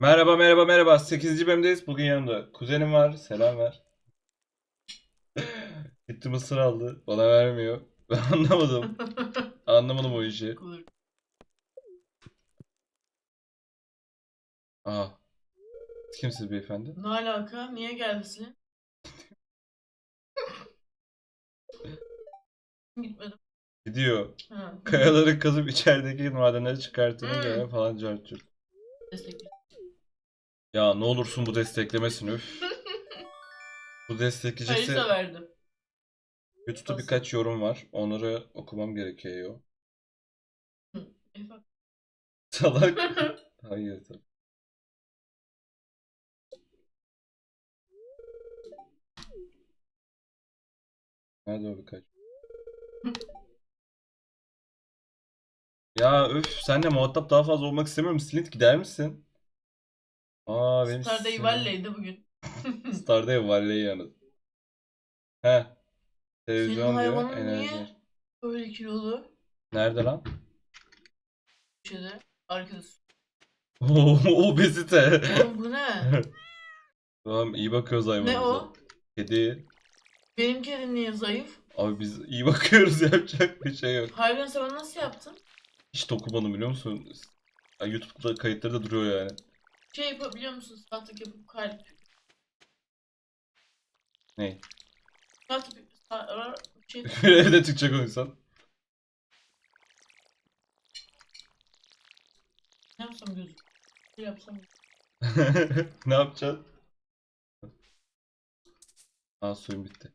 Merhaba merhaba merhaba. 8. bölümdeyiz. Bugün yanımda kuzenim var. Selam ver. Gitti mısır aldı. Bana vermiyor. Ben anlamadım. Anlamadım o işi. Aa. Siz Kimsiniz beyefendi? Ne alaka? Niye geldisin? Gitmedim. Gidiyor. Ha. Kayaları kazıp içerideki madenleri çıkartınca Hmm. falan cartçurt. Destekli. Ya ne olursun bu desteklemesin üf. Bu destekleyecekse verdim. YouTube'da Nasıl? birkaç yorum var. Onları okumam gerekiyor. Salak. Hayır tabii. Nerede o birkaç? Ya öf senle muhatap daha fazla olmak istemiyorum. Silint gider misin? Aa benim Starday Valley'di bugün. Starday Valley yalnız. He. Televizyon diyor. hayvanın Enerji. niye? Böyle kilolu. Nerede lan? Köşede. Arkada. Oo, obezite. Oğlum bu ne? Tamam iyi bakıyoruz ne hayvanımıza. o? Kedi. Benim kedim niye zayıf? Abi biz iyi bakıyoruz yapacak bir şey yok. Hayvan sen onu nasıl yaptın? Hiç dokumadım biliyor musun? Ya YouTube'da kayıtları da duruyor yani. Şey yapabiliyor musun? Saltık yapıp kalp. Ne? Saltık sa- şey evde Türkçe konuşsan. ne yapsam gözüm. Ne yapsam ne yapacaksın? Aa suyum bitti.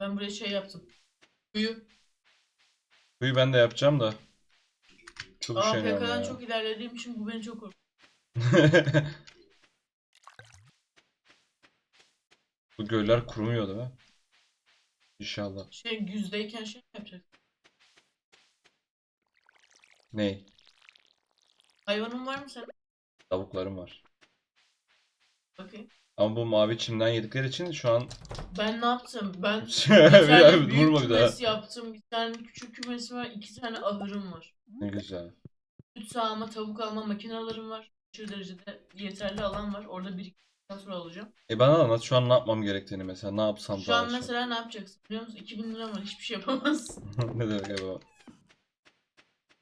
Ben buraya şey yaptım. Kuyu. Suyu ben de yapacağım da. Çok üşeniyorum AFK'dan ya. çok ilerlediğim için bu beni çok korkutuyor. Bu göller kurumuyor değil mi? İnşallah. Şey yüzdeyken şey yapacak. Ney? Hayvanın var mı senin? Tavuklarım var. Bakayım. Ama bu mavi çimden yedikleri için şu an Ben ne yaptım? Ben bir tane büyük vurma bir daha. kümes yaptım. Bir tane küçük kümesim var. iki tane ahırım var. Ne güzel. Süt sağma, tavuk alma makinelerim var. Aşırı derecede yeterli alan var. Orada bir iki saatten sonra alacağım. E bana anlat şu an ne yapmam gerektiğini mesela. Ne yapsam Şu daha an çok. mesela ne yapacaksın? Biliyor musun? 2000 lira var. Hiçbir şey yapamazsın. ne demek acaba?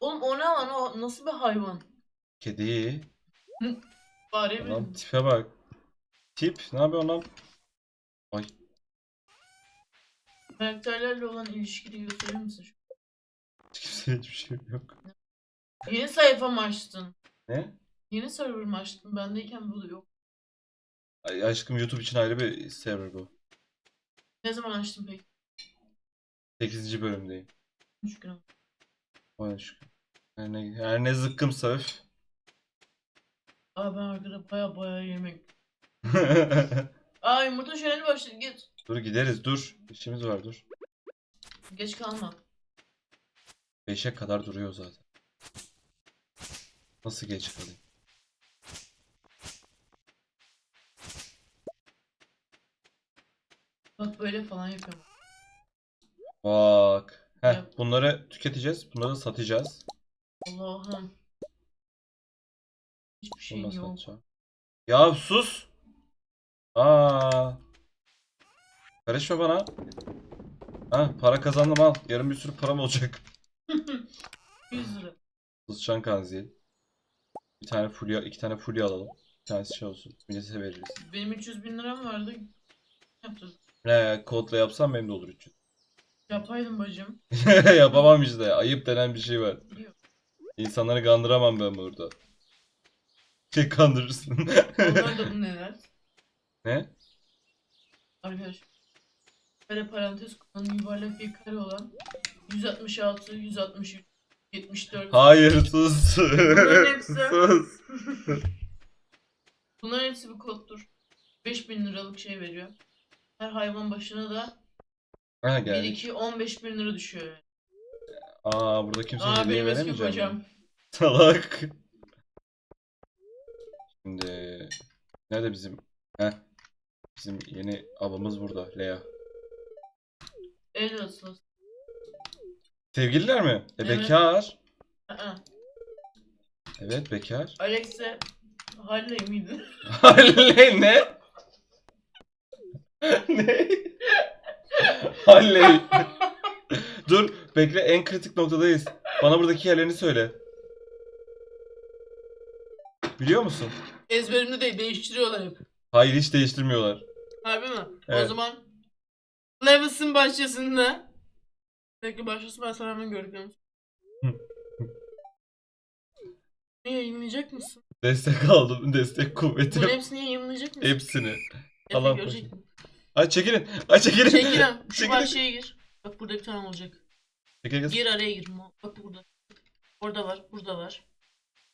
Oğlum o ne lan? O nasıl bir hayvan? Kedi. Fare Lan mi? tipe bak. Tip ne yapıyor lan? Ay Karakterlerle olan ilişkini gösterir misin? şu- hiç kimseye hiçbir şey yok. Yeni sayfa mı açtın? Ne? Yeni server mı açtın? Bendeyken bu da yok. Ay, aşkım YouTube için ayrı bir server bu. Ne zaman açtın peki? 8. bölümdeyim. 3 gün oldu. 13. Her ne, her ne zıkkımsa öf. Aa ben arkada baya baya yemek. Aa yumurta şöleni başladı git. dur gideriz dur. İşimiz var dur. Geç kalma. 5'e kadar duruyor zaten. Nasıl geç kalayım? Bak böyle falan yapıyorum. Bak. Heh, Yap. bunları tüketeceğiz. Bunları da satacağız. Allah'ım. Hiçbir şey Bunu da yok. satacağım. Ya sus. Aa. Karışma bana. Ha, para kazandım al. Yarın bir sürü param olacak. 100 lira. Sıçan kanzil. Bir tane fulya, iki tane fulya alalım. Bir tanesi şey olsun. Millete veririz. Benim 300 bin liram vardı. Yaptım. Ne kodla yapsam benim de olur 300. Yapaydım bacım. Yapamam işte. Ayıp denen bir şey var. Yok. İnsanları kandıramam ben burada. Şey kandırırsın. Onlar da bu neler? ne? Arkadaş. Kare parantez kullanım yuvarlak bir kare olan 166, 163, 74. Hayır sus. Bunların hepsi- sus. Bunların hepsi bir koddur. 5000 liralık şey veriyor. Her hayvan başına da Ha 1 geldik. 2 15 bin lira düşüyor. Aa burada kimse Aa hediye benim eski kocam. Salak. Şimdi nerede bizim? Heh. Bizim yeni abamız burada. Lea. El asıl. Sevgililer mi? E Evet. bekar. Aa, Evet bekar. Alex'e Halle miydi? Halley ne? ne? Halley. Dur bekle en kritik noktadayız. Bana buradaki yerlerini söyle. Biliyor musun? Ezberimde de değiştiriyorlar hep. Hayır hiç değiştirmiyorlar. Harbi mi? O Evet. zaman Levis'in bahçesinde Bekle başlasın ben sana hemen görüyorum. Yayınlayacak mısın? Destek aldım. Destek Bunun kuvvetim. hepsini yayınlayacak mısın? Hepsini. Allah görecek? Ay çekilin. Ay çekilin. Çekilin. Şu Çekilin. bahçeye gir. Bak burada bir tane olacak. Çekil kız. Gir araya gir. Bak burada. Orada var. Burada var.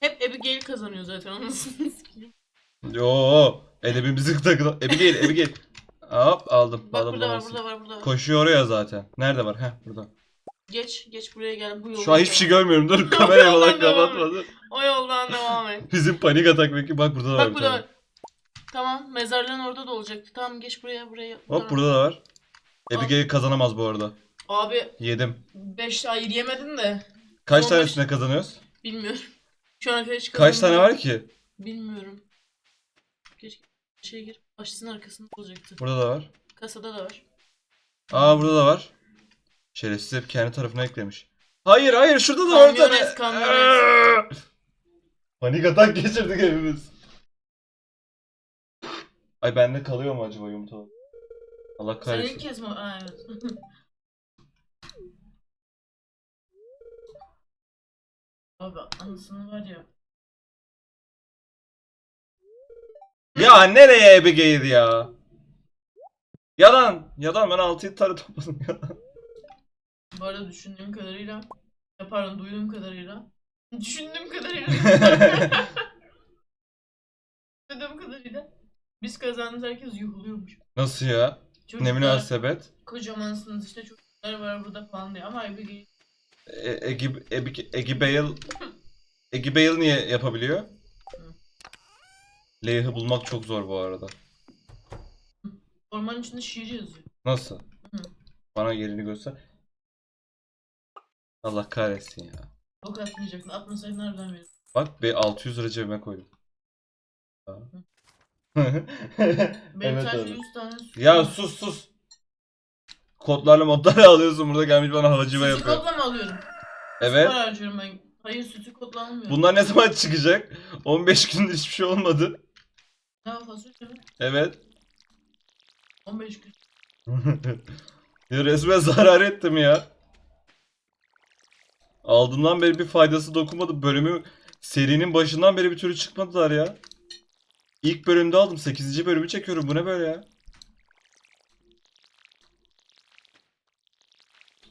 Hep Abigail kazanıyor zaten. Anasını sikeyim. Yo, edebimizi takılan. Abigail, Abigail. Hop aldım. Bak aldım burada var. Burada var. Burada var. Koşuyor oraya zaten. Nerede var? Heh burada. Geç. Geç buraya gel. Bu yoldan Şu an hiçbir şey devam. görmüyorum. Dur kamerayı falan devam. O yoldan devam et. Bizim panik atak peki. Bak burada da var Bak bir burada tane. var. Tamam. Mezarlığın orada da olacaktı. Tamam geç buraya. Buraya. Hop burada da var. Abigail kazanamaz bu arada. Abi Yedim. 5 hayır yemedin de. Kaç Son tanesine kazanıyoruz? Bilmiyorum. Şu kadar hiç Kaç tane var ki? Bilmiyorum. Keşke şey gir. Başçısının arkasında olacaktı. Burada da var. Kasada da var. Aa burada da var. Şerefsiz hep kendi tarafına eklemiş. Hayır hayır şurada da var bir tane. Kamyones, kamyones. Panik atak geçirdik hepimiz. Ay bende kalıyor mu acaba yumurta? Allah kahretsin. kez mi? Aa, evet. Abi anasını var ya. Ya nereye Abigail ya? Yalan. Yalan ben 6 tane topladım yalan. Bu arada düşündüğüm kadarıyla. Ya pardon duyduğum kadarıyla. Düşündüğüm kadarıyla. duyduğum kadarıyla. Biz kazandığımız herkes yuhuluyormuş. Nasıl ya? Ne Çocuklar münasebet? kocamansınız işte çocuklar var burada falan diye ama Abigail E, Egi, Egi, Egi Bale Egi Bale niye yapabiliyor? Leigh'ı bulmak çok zor bu arada. ormanın içinde şiir yazıyor. Nasıl? Hı. Bana yerini göster. Allah kahretsin ya. Ok atmayacaktın. Atmasaydın nereden verir? Bak be 600 lira cebime koydum. Ha. Benim evet abi. 100 tane su. Ya sus sus. Kodlarla modlarla alıyorsun burada gelmiş bana havacıva Sütü yapıyor. kodla mı alıyorum? Evet. Para harcıyorum ben. Hayır sütü kodla almıyorum. Bunlar ne zaman çıkacak? 15 gündür hiçbir şey olmadı. Ne fasulye mi? Evet. 15 gün. ya resmen zarar ettim ya. Aldığımdan beri bir faydası dokunmadı. Bölümü serinin başından beri bir türlü çıkmadılar ya. İlk bölümde aldım. 8. bölümü çekiyorum. Bu ne böyle ya?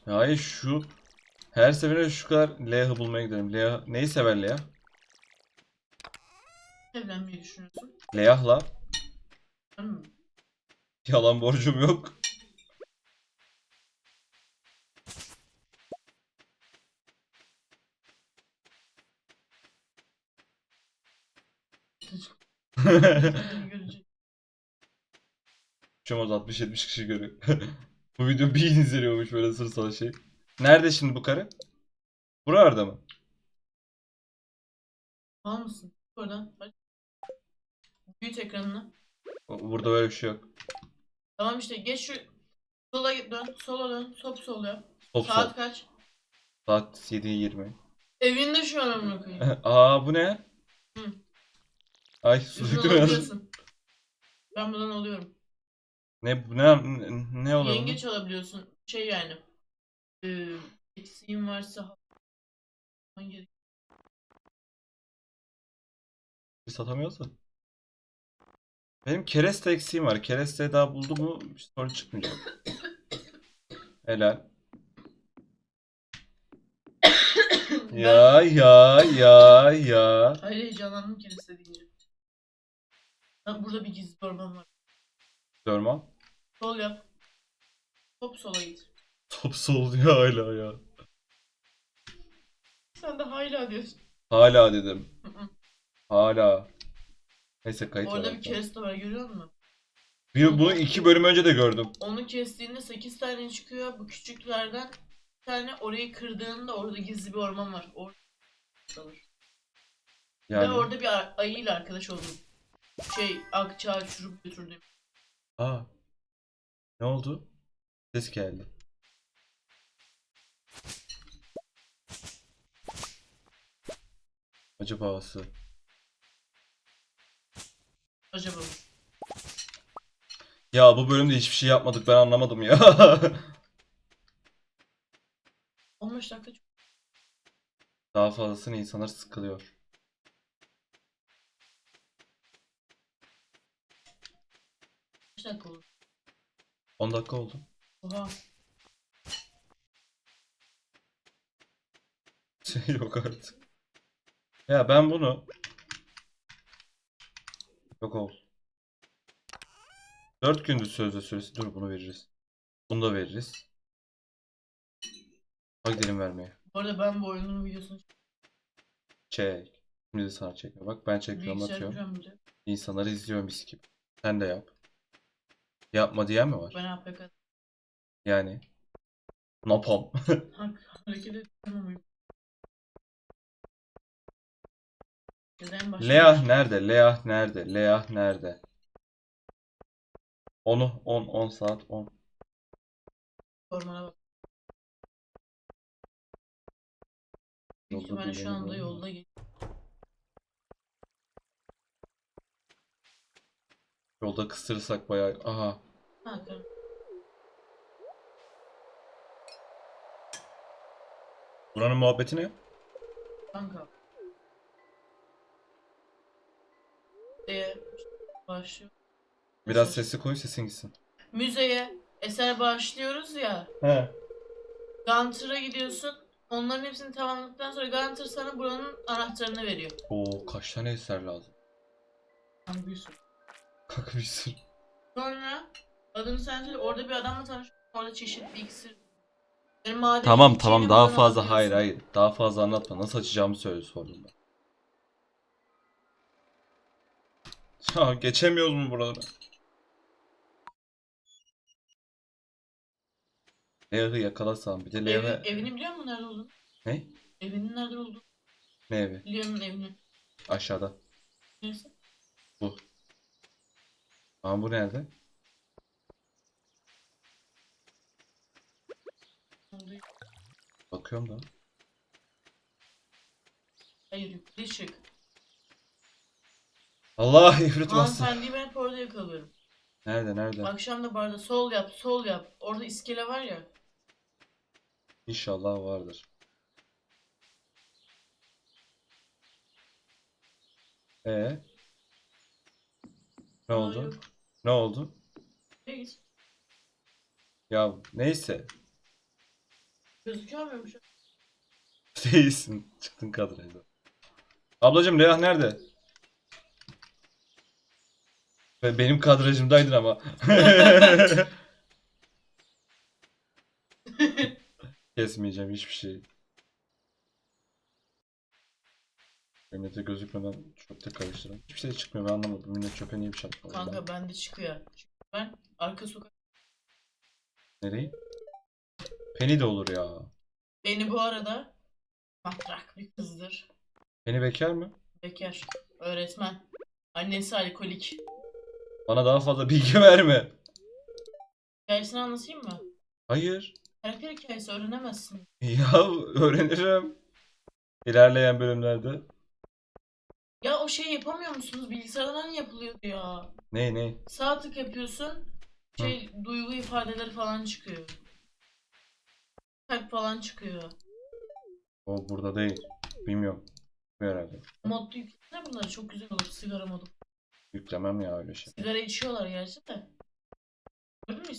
Hayır şu her seferinde şu kadar Leah'ı bulmaya gidelim. Leah neyi sever Leah? Evlenmeyi düşünüyorsun. Leah'la yalan borcum yok. Seni an 60-70 kişi görüyor. Bu video bir izleniyormuş böyle sırsal şey. Nerede şimdi bu karı? Buralarda mı? Var mısın? Oradan. Aç. Büyüt ekranını. O- Burada böyle bir şey yok. Tamam işte geç şu sola git dön. Sola dön. Top sol yap. Top Saat sol. kaç? Saat 7.20. Evinde şu an amına koyayım. Aa bu ne? Hı. Ay su Şuradan döktüm ya. alabiliyorsun. Ben buradan alıyorum. Ne ne ne, oluyor? bunun? Yengeç alabiliyorsun. Şey yani. Eee eksiğin varsa hangi Satamıyorsa. Benim kereste eksiğim var. Kereste daha buldu mu sorun çıkmayacak. Helal. Ya ya ya ya. Hayır heyecanlandım ki istediğince. Bak burada bir gizli orman var. Görmem. Sol yap. Top sola git. Top sol diyor hala ya. Sen de hala diyorsun. Hala dedim. Hı hı. Hala. Neyse kayıt Orada bir kereste var görüyor musun? Bir, bunu iki bölüm önce de gördüm. Onu kestiğinde 8 tane çıkıyor. Bu küçüklerden bir tane orayı kırdığında orada gizli bir orman var. Orada kalır. Yani. Ve orada bir ayıyla arkadaş oldum. Şey akçağı uçurup götürdüm. Aa. Ne oldu? Ses geldi. Acaba ası. Acaba. Ya bu bölümde hiçbir şey yapmadık ben anlamadım ya. 15 dakika çok. Daha fazlasını insanlar sıkılıyor. Kaç dakika oldu? 10 dakika oldu. Oha. Şey yok artık. Ya ben bunu Yok ol. 4 gündür sözde süresi. Dur bunu veririz. Bunu da veririz. Bak gidelim vermeye. Bu arada ben bu oyunun videosunu Çek. Şimdi de sana çekme. Bak ben çekiyorum bilgisayar atıyorum. İnsanları izliyor mis gibi. Sen de yap. Yapma diyen mi var? Ben APK Yani. Napalm. Hak hareket? Leah nerede? Leah nerede? Leah nerede? Onu 10 10 saat 10. Ormana bak. Yolda şu anda yolda gel. Yolda kıstırırsak bayağı. Aha. Ha tamam. Buranın muhabbeti ne? Kanka. Ee, başlıyor. Biraz sesi koy sesin gitsin. Müzeye eser başlıyoruz ya. He. Gunter'a gidiyorsun. Onların hepsini tamamladıktan sonra Gunter sana buranın anahtarını veriyor. Oo kaç tane eser lazım? Yani bir sürü. Kanka bir sürü. Sonra adını sen söyle orada bir adamla tanışıyorsun. Orada çeşitli iksir. Yani maden Tamam tamam daha fazla hayır hayır. Daha fazla anlatma. Nasıl açacağımı söyle sordum ben. Ya geçemiyoruz mu buraları? Leah'ı yakalasam bir de Evi, Leah'ı... evini biliyor musun nerede olduğunu? Ne? Evinin nerede olduğunu Ne evi? biliyorum evini. Aşağıda. Neyse. Bu. Ama bu nerede? Bakıyorum da. Hayır yukarı çık. Allah ifrit bastı. Hanımefendiyi ben hep orada yakalıyorum. Nerede nerede? Akşam da barda sol yap sol yap. Orada iskele var ya. İnşallah vardır. Ee? Ne oldu? yok. Ne oldu? Git? Ya neyse. Gözüküyor muymuş? Değilsin. Çıktın kadrajdan. Ablacım Leah nerede? Ve benim kadrajımdaydın ama. Kesmeyeceğim hiçbir şey. Millete gözükmeden çöpte karıştırın. Hiçbir şey çıkmıyor ben anlamadım. Millet çöpe niye bir şey atmıyor? Kanka bende çıkıyor. Ben arka sokak. Nereyi? Penny de olur ya. Beni bu arada matrak bir kızdır. Penny bekar mı? Bekar. Öğretmen. Annesi alkolik. Bana daha fazla bilgi verme. Hikayesini anlatayım mı? Hayır. Karakter hikayesi öğrenemezsin. Ya öğrenirim. İlerleyen bölümlerde. Ya o şey yapamıyor musunuz? Bilgisayardan hani yapılıyordu ya. Ne ne? Sağ tık yapıyorsun. Şey duygu ifadeleri falan çıkıyor. Kalp falan çıkıyor. O burada değil. Bilmiyorum. Bu herhalde. Modlu yüklesene bunları çok güzel olur. Sigara modu. Yüklemem ya öyle şey. Sigara içiyorlar gerçi de. Gördün mü?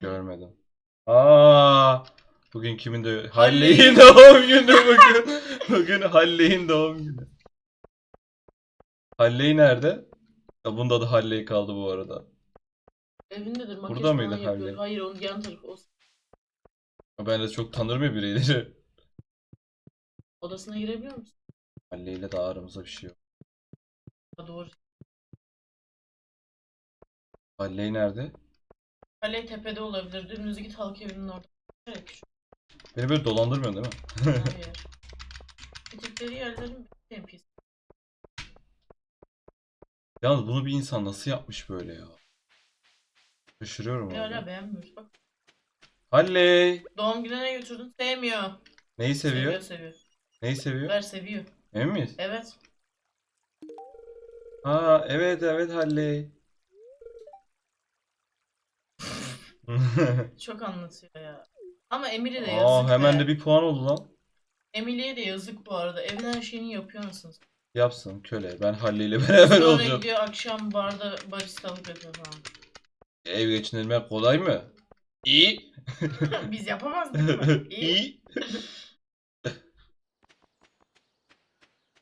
Görmedim. Aa, bugün kimin de. Halley'in doğum günü bugün. bugün Halley'in doğum günü. Halley nerede? Ya bunda da Halley kaldı bu arada. Evindedir. Makyaj Burada falan mıydı yapıyor. Harley? Hayır onun yan tarafı. O Ben de çok tanırım ya birileri. odasına girebiliyor musun? Halley ile daha aramızda bir şey yok. Ha, doğru. Halley nerede? Kale tepede olabilir. Dümdüz git halk evinin orada. Evet, Beni böyle dolandırmıyorsun değil mi? bir yer. Gittikleri yerlerin NPC. Yalnız bunu bir insan nasıl yapmış böyle ya? Şaşırıyorum Ne abi. hala beğenmiyoruz bak. Halley. Doğum gününe götürdün sevmiyor. Neyi seviyor? Seviyor seviyor. Neyi seviyor? Ver seviyor. Emin miyiz? Evet. Aa evet evet Halley. Çok anlatıyor ya. Ama Emily de yazık Aa hemen be. de bir puan oldu lan. Emily'ye de yazık bu arada. Evin her şeyini yapıyor musunuz? Yapsın köle. Ben Halley ile beraber Sonra olacağım. gidiyor akşam barda baristalık yapıyor falan. Ev geçindirmek kolay mı? İyi. Biz yapamazdık mı? İyi. İyi.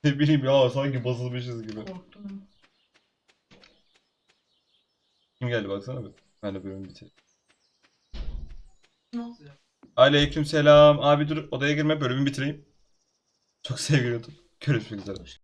ne bileyim ya sanki basılmışız gibi. Korktum. Kim geldi baksana bir. Ben de bölümü bitireyim. Ne oluyor? Aleyküm selam. Abi dur odaya girme bölümü bitireyim. Çok sevgili YouTube. Görüşmek üzere.